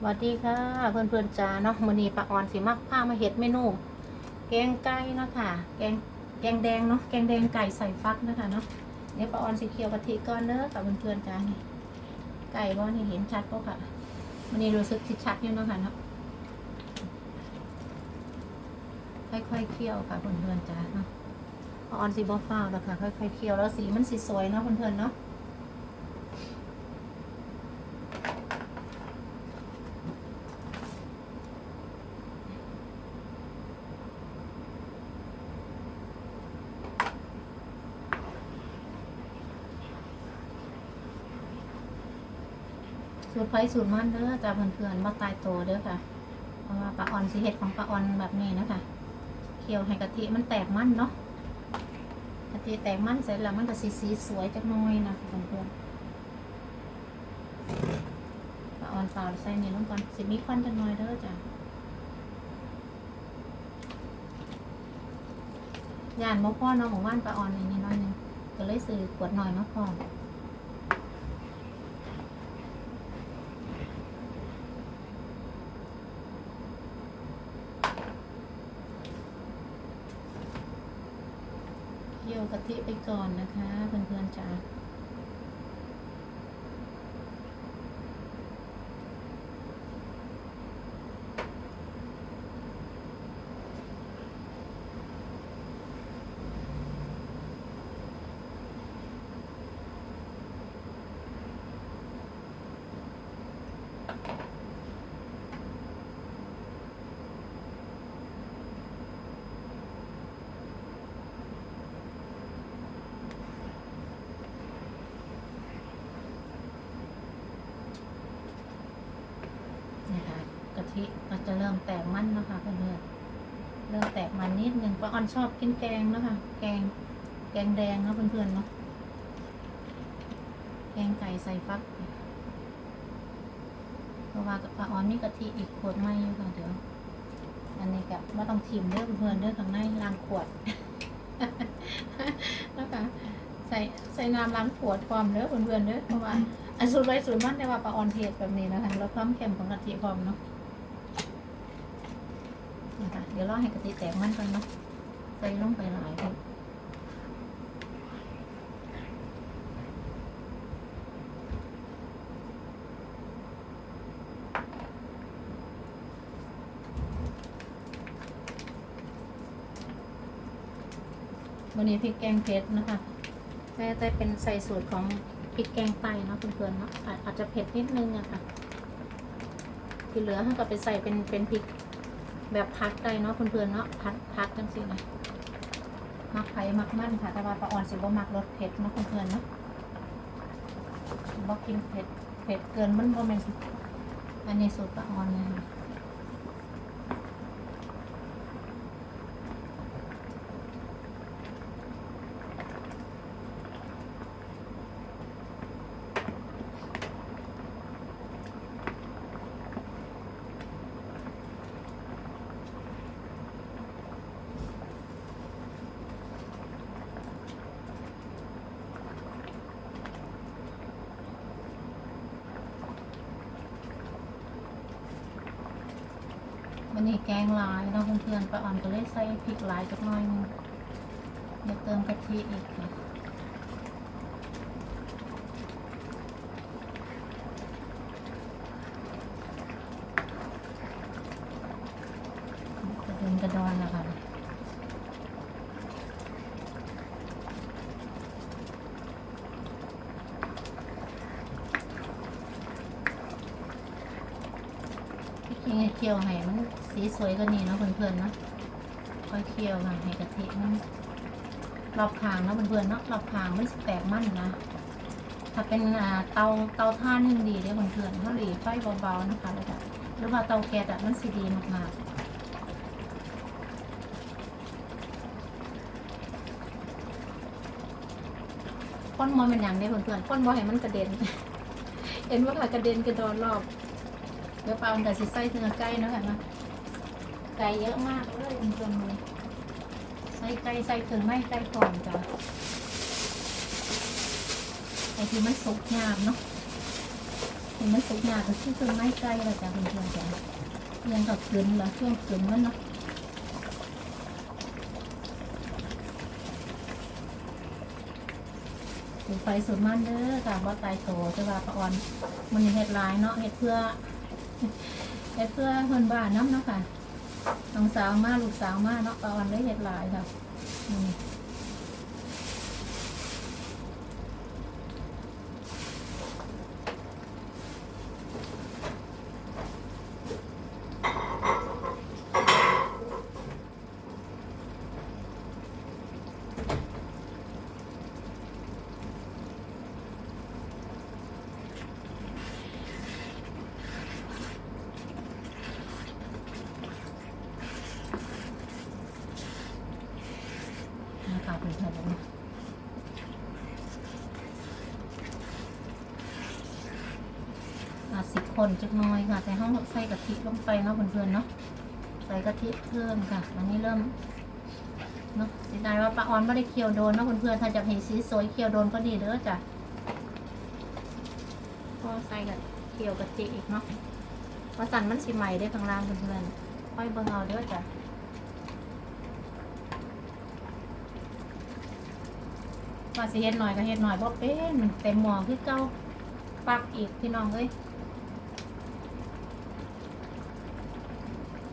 สวัสดีค่ะเพื่อนเพื่อนๆจ้าเนาะมือนีป้าออนสิมักพามาเฮ็ดเมนู แกงไก่เนาะค่ะแกงแกงแดงเนาะแกงแดงไก่ใส่ฟักนะคะเนาะเดี๋ยวป้าออนสิเคี่ยวกะทิก่อนเด้อค่ะเพื่อนเพื่อนๆจ้านี่ไก่บ่นี่เห็นชัดปะค่ะมือนีรู้สึกสิชัดอยู่เนาะค่ะเนาะค่อยๆเคี่ยวค่ะเพื่อนเพื่อนๆจ้าเนาะป้าออนสิบ่ฟ้าวแล้วค่ะค่อยๆเคี่ยวแล้วสีมันสิสวยเนาะเพื่อนเพื่อนๆเนาะ สู ตรไฟสูตรมันเด้อจ้าเพื่อนๆมาตายโตเด้อค่ะ เพราะว่าปลาออนสิเห็ดของปลาออนแบบนี้นะคะเคี่ยวให้กะทิมันแตกมันเนาะกะทิแตกมันเสร็จแล้วมันก็สีสีสวยจักหน้อยนะเพื่อนๆปลาออนเปล่าใส่นี่ลงก่อนสิมีควันจักหน้อยเด้อจ้ะย่านบ่พ่อเนาะหมู่บ้านปลาออนนี่นิดน้อยหนึงก็เลยซื้อขวดหน่อยมาพร้อม เคี่ยว กะทิไปก่อนนะคะเพื่อนๆจ้าเนี่ยค่ะกะ ทิก็จะเริ่มแตกมันแล้วค่ะเพื่อนๆเริ่มแตกมันนิดนึงป้าออนชอบกินแกงนะคะ แกงแกงแดงเนาะเพื่อนๆเนาะแกงไก่ใส่ฟักเพราะว่าป้าออนนี่กะทิอีกขวดไม่อยู่ค่ะเดี๋ยวอันนี้กับว่าต้องทิมเด้อเพื่อนๆเด้อข้างในล้างขวดนะคะใส่ใส่น้ำล้างขวดความเด้อเพื่อนๆเด้อเพราะว่าอันสูตรไว้สูตรมันแต่ว่าปลาออนเทศแบบนี้นะคะแล้วความเค็มของกะทิพร้อมเนาะ นะคะเดี๋ยวรอให้กะทิแตกมันก่อนเนาะใส่ลงไปหลายครับวันนี้พริกแกงเผ็ดนะคะแต่แต่เป็นใส่สูตรของพริกแกงไตเนาะเพื่อนๆเนาะอาจจะเผ็ดนิดนึงอะค่ะที่เหลือก็ไปใส่เป็นเป็นพริก แบบพัดได้เนาะเพื่อนๆเนาะพัดพัดจังสินะมักไผ่มักมันค่ะแต่ว่าปลาอ่อนสิบ่มักรสเผ็ดเนาะเพื่อนๆเนาะบ่กินเผ็ดเผ็ดเกินมันบ่แม่นอันนี้สูตรปลาอ่อนเล นี้แกงลายเนาะเพื่อนๆปลาอ่อนก็เลยใส่พริกหลายจักหน่อยหนึงเดี๋ยวเติมกะทิอีกค่ะกระเด็นกระดอนนะคะที่จริงให้เคี่ยวให้มัน สีสวยกว่านี้เนาะเพื่อนๆเนาะค่อยเคี่ยวค่ะให้กะทิมันรอบคางเนาะเพื่อนๆเนาะรอบคางไมันสิแตกมั่นนะ ถ้าเป็นเตาเตาถ่านยังดีเลยเพื่อนๆเขาหลีไฟเบาๆนะคะแล้วก็หรือว่าเตาแก๊สอะมันสิดีมากๆก้นมอเป็นอย่างได้เพื่อนๆก้นมอให้มันกระเด็น เห็นว่าค่ะกระเด็นกระโดนรอบเดี๋ยวปลาแต่สิใส่เนื้อไก่เนะค่ะนะ ไก่เยอะมากเลยเพื่อนๆเลยใส่ไก่ใส่ถึงไม่ไก่ก่อนจ้ะไอ้ที่มันสุกยากเนาะเห็นมันสุกยากก็คือต้นไม้ไกลละจ้ะเพื่อนๆจ้ะยังกับขืนละช่วงขืนมันเนาะสูไฟสูดมันเด้อค่ะว่ตายโตจะว่าปะออนมันเห็ดลายเนาะเห็ดเพื่อเฮ็ดเพื่อเพื่อนบ้านน้ำเนาะค่ะ น้องสาวมาลูกสาวมาเนาะตอนได้เห็ดหลายค่ะ เพื่อนๆนะอะสิคนจักน้อยค่ะ แต่ห้องใส่กะทิลงไปเนาะเพื่อนๆเนาะใส่กะทิเพิ่มค่ะอันนี้เริ่มเนาะเสียดายว่าปลาออนไม่ได้เคี่ยวโดนเนาะเพื่อนๆถ้าจะเห็นสีสวยเคี่ยวโดนก็ดีเด้อจ้ะก็ใส่กับเคี่ยวกะทิอีกเนาะว่าสันมันสิใหม่ได้อข้างล่างเพื่อนๆค่อยเบิ่งเอาเด้อจ้ะ ว่าสิเฮ็ดหน่อยก็เฮ็ดหน่อยบ่เป็นเต็มหม้อคือเก่าปักอีกพี่น้องเอ้ย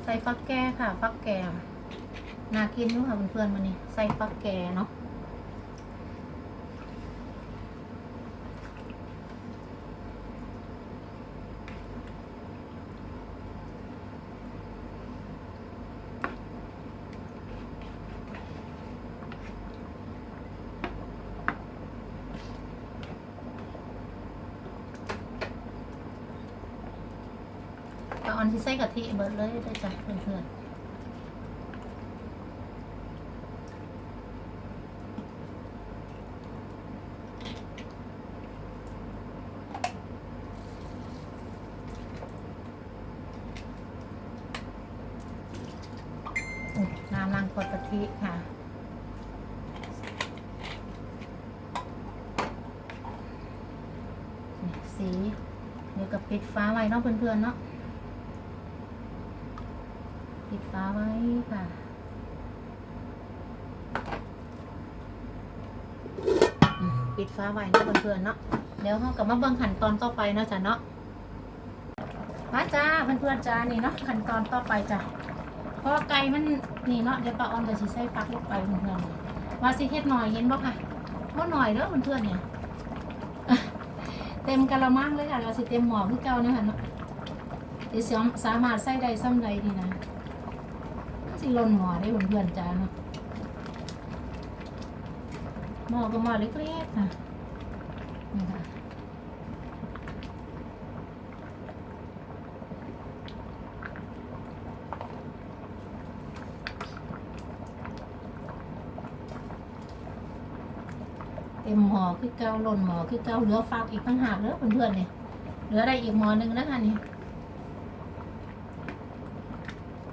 ใส่ฟักแก่ค่ะฟักแก่น่ากินอยู่ค่ะเพื่อนๆมานี่ใส่ฟักแก่เนาะก็ อนที่ใส่กะทิเบิดเลยได้จ้ะเพื่อนๆอุ๊ยน้ำล้างกดกะทิค่ะสี เดี๋ยวกับปิดฟ้าไว้เนาะเพื่อนๆเนาะ ปิดฟ้าไว้ค่ะปิดฟ้าไว้นะเพื่อนๆเนาะ เดี๋ยวเรากลับมาเบิ่งขั้นตอนต่อไปเนาะจ้ะเนาะมาจ้าเพื่อนๆจ้านี่เนาะขั้นตอนต่อไปจ้ะพราะไก่มันนี่เนาะเดี๋ยวปลาออนจะสิใส่ฟักลงไปเพื่อนๆว่าสิเฮ็ดหน่อยเห็นบ่ค่ะบ่หน่อยเด้อเพื่อนๆเนี่ยเต็มกะละมังเลยค่ะเราสิเต็มหม้อคือเก่าเนี่ยค่ะเนาะเดี๋ยวสิสามารถใส่ได้ซ้ำใดนี่นะ สิลนหมอได้เพื่อนๆจ้าเนาะหมอก็หมอเล็กๆนะนี่ค่ะเต็มหมอคือเกาหล่นหมอคือเกาเหลือฟักอีกตั้งหากเด้อเพื่อนๆเนี่ยเหลืออะได้อีกหมอหนึ่งนะคะนี่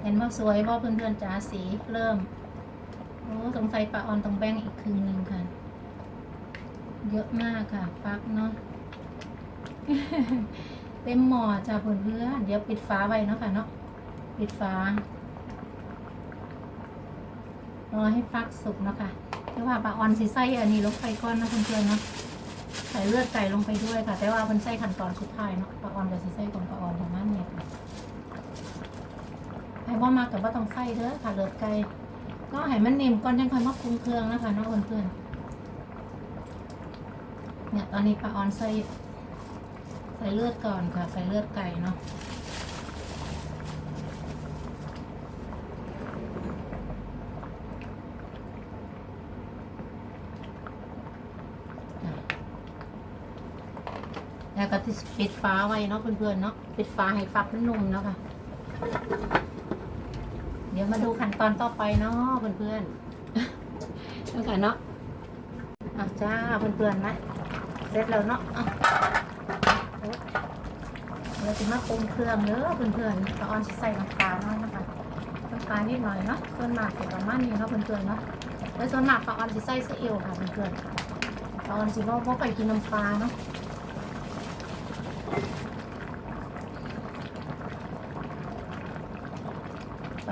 เห็ นว่าสวยว่าเพื่อนๆจ๋าสีเริ่มโอ้สงสัยปลาออนต้องแบ่งอีกครึ่งหนึ่งค่ะ เยอะมากค่ะฟักเนาะเต็มหมอจ้าเพื่อนๆเดี๋ยวปิดฟ้าไว้เนาะค่ะเนาะปิดฟ้ารอให้ฟักสุกเนาะค่ะแต่ว่าปลาออนสีใส่อันนี้ลงไปก่อนนะเพื่อนๆเนาะใส่เลือดไก่ลงไปด้วยค่ะ แต่ว่ามันใส่ขั้นตอนสุดท้ายเนาะปลาออนกับสีใส่ของปลาออนของมันเนี่ยค่ะ ให้ บ่มากับว่าต้องใส่เด้อค่ะเลือดไก่ก็ให้มันนิ่มก่อนยังค่อยมาปรุงเครื่องนะคะเน้องเพื่อนๆเนี่ยตอนนี้ปลาออนใส่ใส่เลือดก่อนค่ะ ใส่เลือดไก่เนาะแล้วก็ปิดฟ้าไว้เนาะเพื่อนๆเนาะปิดฟ้าให้ฟักมันนุ่มเนาะค่ะ ดี๋ยวมาดูขั้นตอนต่อไปเนาะเพื่อนๆแล้วกันเนาะอะจ้าเพื่อนๆนะเสร็จแล้วเนาะอะเราจะมาปรุงเครื่องเด้อเพื่อนๆปลาออนสิใส่น้ำปลาเนาะนะคะน้ำปลานิดหน่อยเนาะส่วนมากเป็นประมาณนี้เนาะเพื่อนๆเนาะแล้วส่วนมากปลาออนสิใส่ซีอิ๊วค่ะเพื่อนๆปลาออนสิบ่บ่ไปกินน้ำปลาเนาะ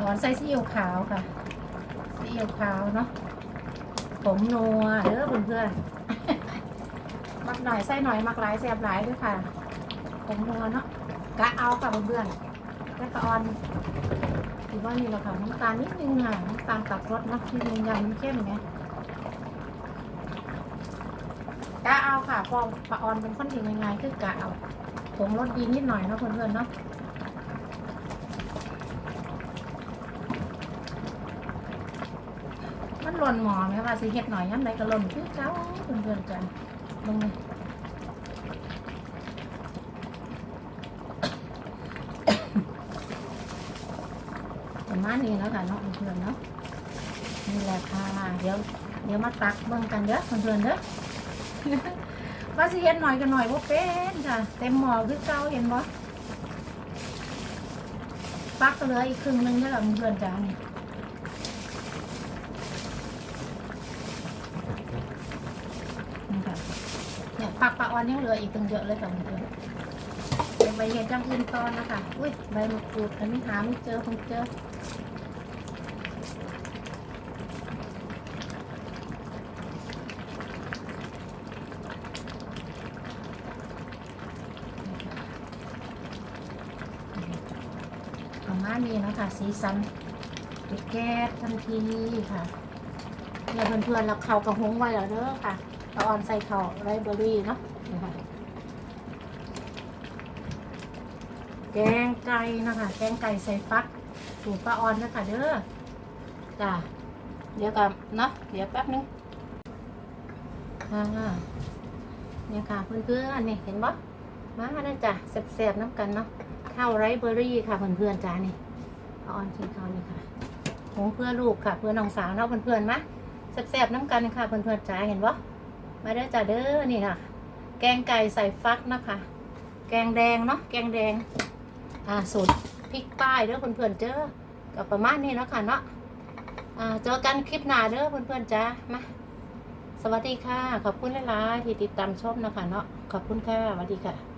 อนใส่ซีอิ๊วขาวค่ะซีอิ๊วขาวเนาะผมนัวเด้อเพื่อนๆมักหน่อยใส่หน่อยมักหลายแซ่บหลายด้วยค่ะ ผมนัวเนาะกะเอาค่ะเพื่อนๆแล้วก็ออนหรือว่านี่แหละค่ะน้ำตาลนิดนึงค่ะน้ำตาลตัดรสเนาะนิดนึงยำมันเข้มไงกะเอาค่ะพอปลาออนเป็นคนที่ง่ายๆคือกะเอาผงรสดีนิดหน่อยเนาะเพื่อนๆเนาะ มันหล่นหมอไหมว่าสิเฮ็ดหน่อยย้ำใดก็หล่นคือเจ้าเพื่อนๆกันลงเลยประมาณนี้แล้วค่ะเนาะเพื่อนๆเนาะนี่แหละค่ะเดี๋ยวเดี๋ยวมาตักเบิ่งกันเด้อเพื่อนๆเด้อว่าสิเฮ็ดหน่อยก็หน่อยว่าเป็นค่ะเต็มหม้อคือเก่าเห็นบ่ปักก็เหลืออีกครึ่งหนึงเด้อเพื่อนๆจ้านี่นี่ค่ะ เนี่ยผักปลาออนยังเหลืออีกตั้งเยอะเลยค่ะเพื่อนเดี๋ยวไปเห็นจังอื่นตอนนะคะ อุ้ยใบมะกรูดอันนี้หาไม่เจอคงเจอประมาณนี้นะคะสีสันปิดแก๊สทันทีค่ะเนี่ยเพื่อนๆเราเขากระหงไว้แล้วเด้อค่ะ ตะออนใส่เขาไรเบอรี่เนาะนี่ค่ะแกงไก่นะคะแกงไก่ใส่ฟักสูตรป้าออนนะคะเด้อจ้าเดี๋ยวกันเนาะเดี๋ยวแป๊บนึงค่ะเนี่ยค่ะเพื่อนๆนี่เห็นปะมาได้จ้ะแซ่บๆน้ำกันเนาะข้าวไรเบอรี่ค่ะเพื่อนๆจ้านี่ป้าออนกินข้าวนี่ค่ะหงเพื่อลูกค่ะเพื่อน้องสาวเนาะเพื่อนๆมะแซ่บๆน้ำกันค่ะเพื่อนๆจ้าเห็นปะ มาได้อจ้าเด้อนี่ค่ะ แกงไก่ใส่ฟักนะคะ แกงแดงเนาะแกงแดงอ่าสูตรพริกใต้เด้อเพื่อนๆเจอกับประมาณนี้เนาะค่ะเนาะอ่าเจอกันคลิปหน้าเด้อเพื่อนๆจ้ามาสวัสดีค่ะ ขอบคุณหลายๆที่ติดตามชมนะคะเนาะขอบคุณค่ะสวัสดีค่ะ